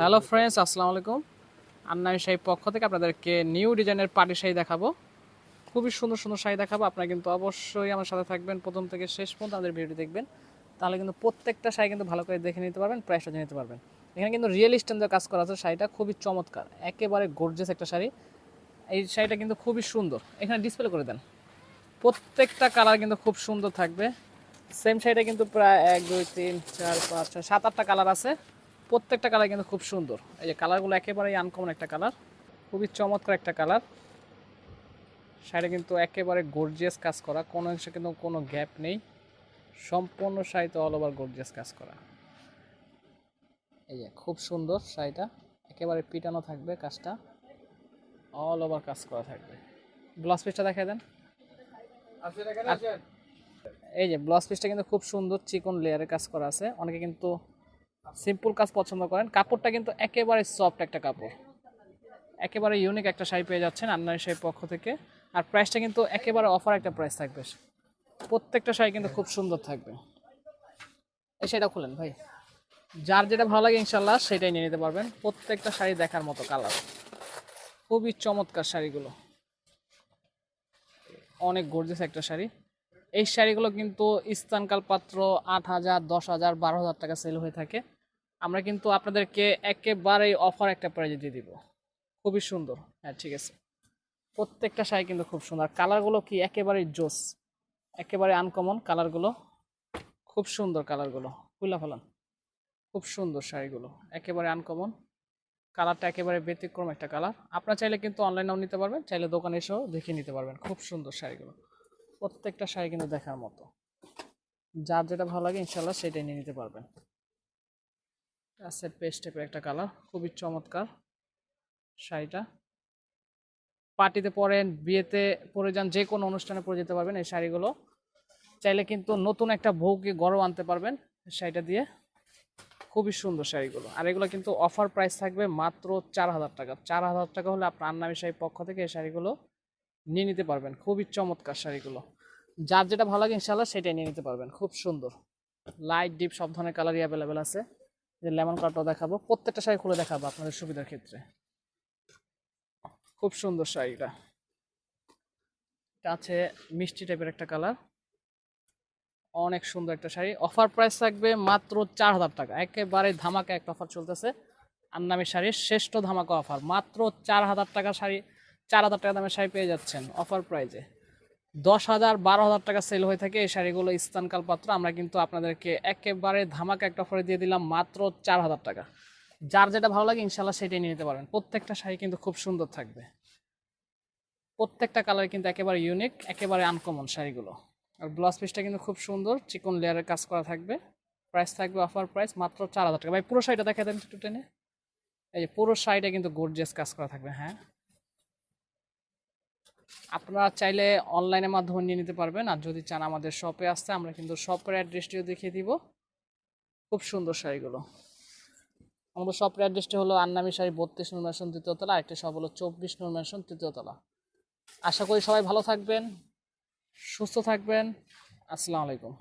Hello friends আসসালামু আলাইকুম আন্নামি শাড়ি পক্ষ থেকে আপনাদেরকে নিউ ডিজাইনের পাটি শাড়ি দেখাবো। খুবই সুন্দর সুন্দর শাড়ি দেখাবো। আপনারা কিন্তু অবশ্যই আমার সাথে থাকবেন। প্রথম থেকে শেষ পর্যন্ত আমাদের ভিডিও দেখবেন। তাহলে কিন্তু প্রত্যেকটা শাড়ি কিন্তু ভালো করে দেখে নিতে পারবেন প্রাইসটা জেনে নিতে পারবেন। এখানে কিন্তু রিয়েল স্ট্যান্ডের কাজ করা আছে শাড়িটা। খুবই চমৎকার। একেবারে গর্জেস একটা শাড়ি। এই শাড়িটা কিন্তু খুবই সুন্দর। এখানে ডিসপ্লে করে দেন। প্রত্যেকটা কালার কিন্তু খুব সুন্দর থাকবে। সেম শাড়িটা কিন্তু প্রায় এক, দুই, তিন, চার, পাঁচ, ছয়, সাত, আটটা কালার আছে। প্রত্যেকটা কালার কিন্তু খুব সুন্দর। এই যে কালারগুলো একেবারেই আনকমন একটা কালার খুবই চমৎকার একটা কালার শাড়িটা কিন্তু একেবারে গর্জিয়াস কাজ করা কোনো অংশে কিন্তু কোনো গ্যাপ নেই। সম্পূর্ণ শাড়িতে অল ওভার গর্জিয়াস কাজ করা। এই যে খুব সুন্দর শাড়িটা একেবারে পিটানো থাকবে কাজটা। অল ওভার কাজ করা থাকবে। ব্লাউজ পিসটা দেখাই দেন। এই যে ব্লাউজ পিসটা কিন্তু খুব সুন্দর চিকন লেয়ারে কাজ করা আছে। অনেকে কিন্তু সিম্পল কাজ পছন্দ করেন। কাপড়টা কিন্তু একেবারে সফট একটা কাপড়। একেবারে ইউনিক একটা শাড়ি পেয়ে যাচ্ছেন আন্নারি শাড়ির পক্ষ থেকে। আর প্রাইসটা কিন্তু একেবারে অফার একটা প্রাইস থাকবে। প্রত্যেকটা শাড়ি কিন্তু খুব সুন্দর থাকবে। এই সেটা খুলেন ভাই। যার যেটা ভালো লাগে ইনশাল্লাহ সেটাই নিয়ে নিতে পারবেন। প্রত্যেকটা শাড়ি দেখার মতো কালার খুবই চমৎকার শাড়িগুলো। অনেক গর্জেস একটা শাড়ি। এই শাড়িগুলো কিন্তু স্থানকাল পাত্র আট হাজার, দশ হাজার, বারো হাজার টাকা সেল হয়ে থাকে। আমরা কিন্তু আপনাদেরকে একেবারেই অফার একটা প্রাইজে দিয়ে দিব। খুবই সুন্দর। হ্যাঁ ঠিক আছে। প্রত্যেকটা শাড়ি কিন্তু খুব সুন্দর। কালারগুলো কি একেবারেই জোস, একেবারে আনকমন কালারগুলো খুব সুন্দর কালারগুলো খুলা ফেলান? খুব সুন্দর শাড়িগুলো। একেবারে আনকমন কালারটা একেবারে ব্যতিক্রম একটা কালার আপনার চাইলে কিন্তু অনলাইনেও নিতে পারবেন, চাইলে দোকানে এসেও দেখে নিতে পারবেন। খুব সুন্দর শাড়িগুলো। প্রত্যেকটা শাড়ি কিন্তু দেখার মতো। যার যেটা ভালো লাগে ইনশাল্লাহ সেটাই নিয়ে নিতে পারবেন। আছে পেস্ট টাইপের একটা কালার খুবই চমৎকার শাড়িটা। পার্টিতে পরেন, বিয়েতে পরে যান, যে কোনো অনুষ্ঠানে পরে যেতে পারবেন এই শাড়িগুলো। চাইলে কিন্তু নতুন একটা বউকে গরম আনতে পারবেন শাড়িটা দিয়ে। খুবই সুন্দর শাড়িগুলো। আর এগুলো কিন্তু অফার প্রাইস থাকবে মাত্র চার হাজার টাকা। চার হাজার টাকা হলে আপনার আন্নামি শাড়ির পক্ষ থেকে এই শাড়িগুলো নিয়ে নিতে পারবেন। খুবই চমৎকার শাড়িগুলো। যার যেটা ভালো লাগে ইনশাল্লাহ সেটাই নিয়ে নিতে পারবেন। খুব সুন্দর। লাইট ডিপ সব ধরনের কালারই অ্যাভেলেবেল আছে। যে লেমন কালারটাও দেখাবো। প্রত্যেকটা শাড়ি খুলে দেখাবো আপনাদের সুবিধার ক্ষেত্রে। খুব সুন্দর শাড়িটা। এটা আছে মিষ্টি টাইপের একটা কালার। অনেক সুন্দর একটা শাড়ি। অফার প্রাইস থাকবে মাত্র চার হাজার টাকা। একেবারে ধামাকা একটা অফার চলতেছে। আন্নামি শাড়ির শ্রেষ্ঠ ধামাকা অফার মাত্র চার হাজার টাকা শাড়ি চার হাজার টাকা দামের শাড়ি পেয়ে যাচ্ছেন অফার প্রাইজে দশ হাজার, বারো হাজার টাকা সেল হয়ে থাকে। এই শাড়িগুলো স্থানকাল পাত্র। আমরা কিন্তু আপনাদেরকে একেবারে ধামাকা একটা অফারে দিয়ে দিলাম মাত্র চার হাজার টাকা। যার যেটা ভালো লাগে ইনশাল্লাহ সেটাই নিয়ে নিতে পারবেন। প্রত্যেকটা শাড়ি কিন্তু খুব সুন্দর থাকবে। প্রত্যেকটা কালার কিন্তু একেবারে ইউনিক একেবারে আনকমন শাড়িগুলো। আর ব্লাউজ পিসটা কিন্তু খুব সুন্দর। চিকন লেয়ারের কাজ করা থাকবে। প্রাইস থাকবে অফার প্রাইস মাত্র চার হাজার টাকা। ভাই, পুরো শাড়িটা দেখা দেন একটু টেনে। এই যে পুরো শাড়িটা কিন্তু গোর্জিয়াস কাজ করা থাকবে হ্যাঁ। আপনারা চাইলে অনলাইনের মাধ্যমে নিয়ে নিতে পারবেন। আর যদি চান আমাদের শপে আসতে, আমরা কিন্তু শপের অ্যাড্রেসটিও দেখিয়ে দিব। খুব সুন্দর শাড়িগুলো। আমাদের শপের অ্যাড্রেসটি হলো আন্নামি শাড়ি বত্রিশ নম্বর ম্যানশন তৃতীয়তলা আরেকটি শপ হলো চব্বিশ নম্বর ম্যানশন তৃতীয়তলা আশা করি সবাই ভালো থাকবেন, সুস্থ থাকবেন। আসসালামু আলাইকুম।